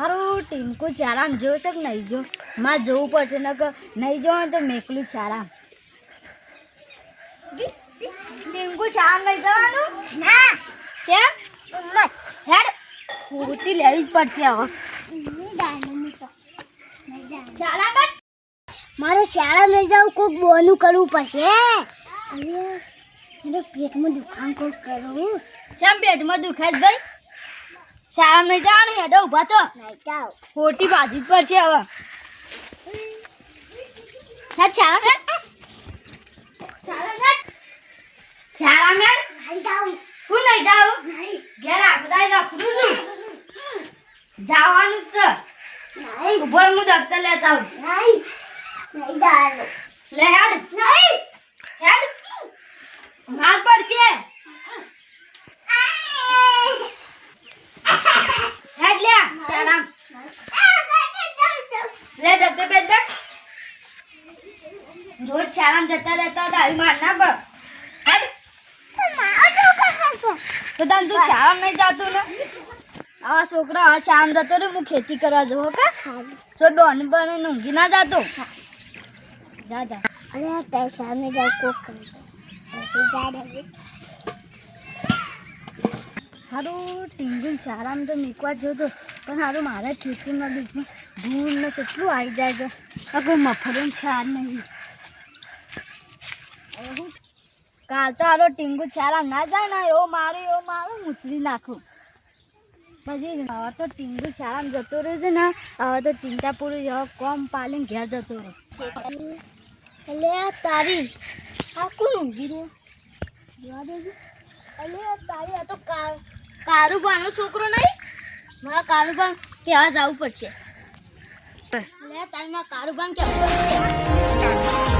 હારું ટીંકુ ચારામ જોશે કે નહીં જો માં જોવું પડશે નકર નહીં જો તો મેકલું ચારામ. ટીંકુ ચારામ નહીં જવાનું? ના. છે હેડ પૂરતી લેવી જ પડશે હવે. મારે શાળા નહીં જવું કોઈક બોનું કરવું પડશે. અરે પેટમાં દુખાન કોઈક કરવું કેમ પેટમાં દુખાય ભાઈ? ચારામ નહીં જવાનું હેડો ઊભા તો. જાવ ખોટી બાજી પર છે હવે. હેડ ચાલા હેડ નહીં જાવ હું નહીં જાઉં? ઘેર આપતા રાખું છું. જવાનું છે. ઉપર હું દફતર લેતા આવું. નહીં. નહીં લે હેડ. હેડ માર પડશે હેડ લે ચાલામ લે દફતર પેજ દે રોજ ચાલામ જતા જતા આવી માર ના પડ તો તાન તું શાળા નહીં જાતો ને? આવા છોકરા હવે શામ જતો રે હું ખેતી કરવા જવું કે? તો બોન બને ઊંઘી ના જાતો. જા જા. અરે તે શામે જાવ કોક જા દે હારું, ટીંગુન શાળામાં તો નીકવા જ જોતો, પણ હારું, મારા ખેતીમાં બીજમાં ધૂળ ને કેટલું આવી જાય છે. આ કોઈ મફરમ સાર નહીં. કાલ તો આરો ટીંગુ શાળા ના જાય ને એવો મારું એવો મારું મૂતરી નાખું. પછી હવે તો ટીંગુ શાળામાં જતો રહ્યો છે ને, હવે તો ચિંતા પૂરી કોમ પાલીને ઘેર જતો રહ્યો. એટલે આ તારી, આ કોણ ઊંઘી રહ્યો? જોવા દેજો આ તારી, આ તો કારુભાનો છોકરો નહીં? મારા કારુભાન કહેવા જવું પડશે. લે તારી મારા કારુબાન કે પેલા રે કારુબાનમાં કહેવા પડશે?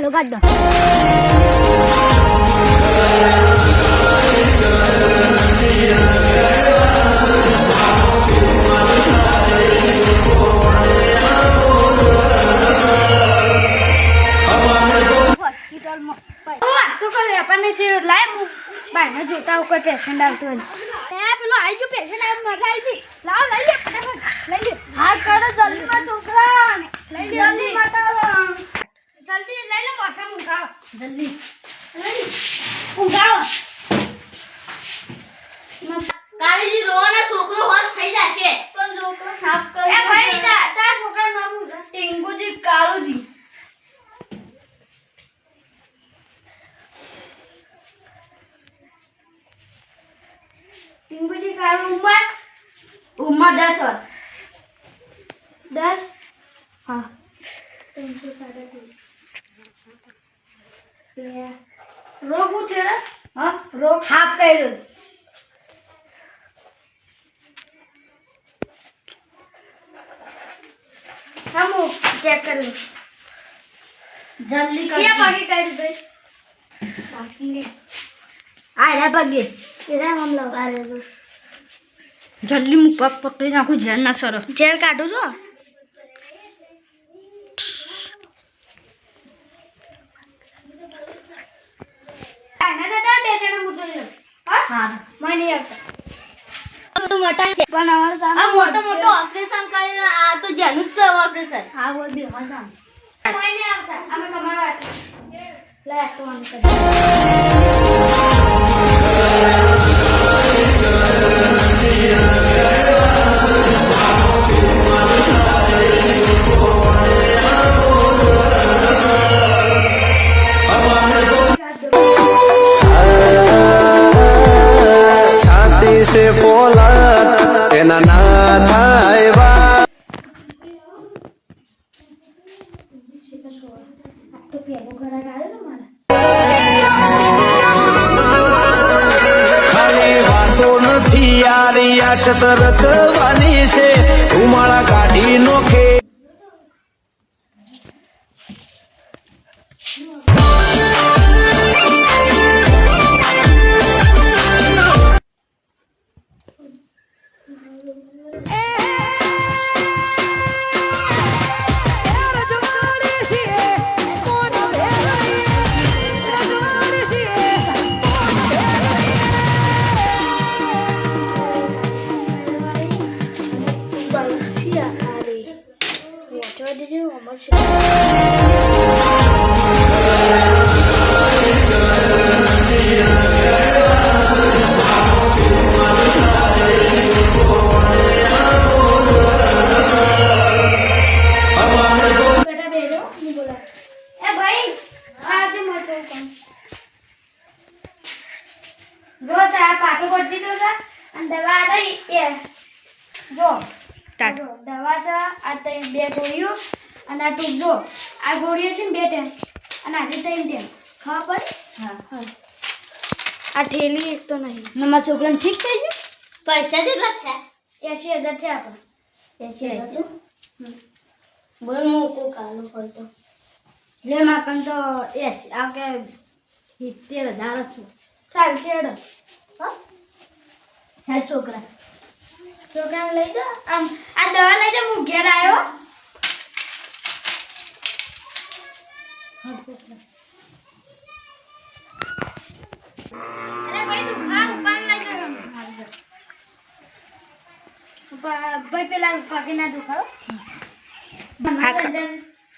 ચલો કાઢો જોતા કોઈ પેશન્ટ આવતું હોય પેલો આવી ગયો પેશન્ટ આવ્યો મજા આવી છે લાવ લઈ લે ફટાફટ લઈ લે હા કરો જલ્દી છોકરા લઈ લે જલ્દી. બતાવો જલ્દી લઈ લે પાછા ઊંઘાવો જલ્દી. ઊંઘાવો રો રોવાનો છોકરો હોશ થઈ જશે પણ છોકરો સાફ કરે. એ ભાઈ તા તા છોકરા નામ શું ટીંગુજી કાળુજી. ટીંગુજી કાળુ ઉંમર? ઉંમર દસ વર્ષ દસ? હા. ત્રણસો સાડત્રીસ રોગ શું છે? રે? હા? રોગ હાફ કર્યો છે. હમુ ચેક કરી જલ્દી કરી પગે કાઢી દે બાકી આ રે પગે એરા હમલો આરે જલ્દી પગ પકડી નાખું ઝેર ના સરો. ઝેર કાઢું છો? હા મને પણ આ મોટો મોટો ઓપરેશન કરીને આ તો જેનું જ છે ઓપરેશન હા બોલ બી મજા કોઈ આવતા? અમે તમારા લે તો આમ કરી. સે ફોલટ ના થાય વાત. તો નથી યાર યાર આશ તરત વાની છે. ઉમાળા કાઢી નોખે. જો ચા પાટો કરી દીધો છે અને દવા થઈ એ. જો. દવા છે આ ત્રણ બે ગોળીઓ અને આ ટૂંક જો. આ ગોળીઓ છે ને બે ટેમ. અને આજે ત્રણ ટેમ. ખબર પડી? હા. આ ઠેલી એક તો નહીં. મારા છોકરાને ઠીક થઈ ગયું? પૈસા જેટલા થયા. એસી હજાર થયા પણ. એસી હજાર. બોલ મૂકું કાલું હોય તો લે માકન તો એસ આ કે સિત્તેર હજાર છું. ચાલ ચેડો. હે. છોકરા. છોકરાને લઈ દો. આમ આ દવા લઈ દે હું ઘેર આવ્યો. અરે ભાઈ તું ખા ઉપાડ લઈ જવાનું ભાઈ પેલા પાકી ના દુખાવો મનોરંજન.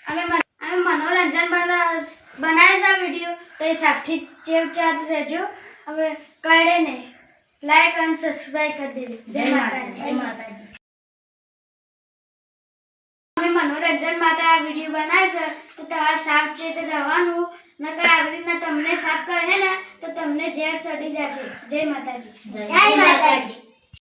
અમે મન- અમે મનોરંજન બના- બનાવે છે વીડિયો તો એ સાથે ચેવ ચાર રહેજો. હવે કડે નહીં લાઈક અને સબસ્ક્રાઈબ કરી દેજો. જય માતાજી. જય માતાજી. મનોરંજન માટે આ વીડિયો બનાવ્યો છે તો તમારે સાવચેત રહેવાનું. નકર આવી રીતના તમને સાફ કરે છે ને તો તમને ઝેર સડી જશે. જય માતાજી. જય માતાજી.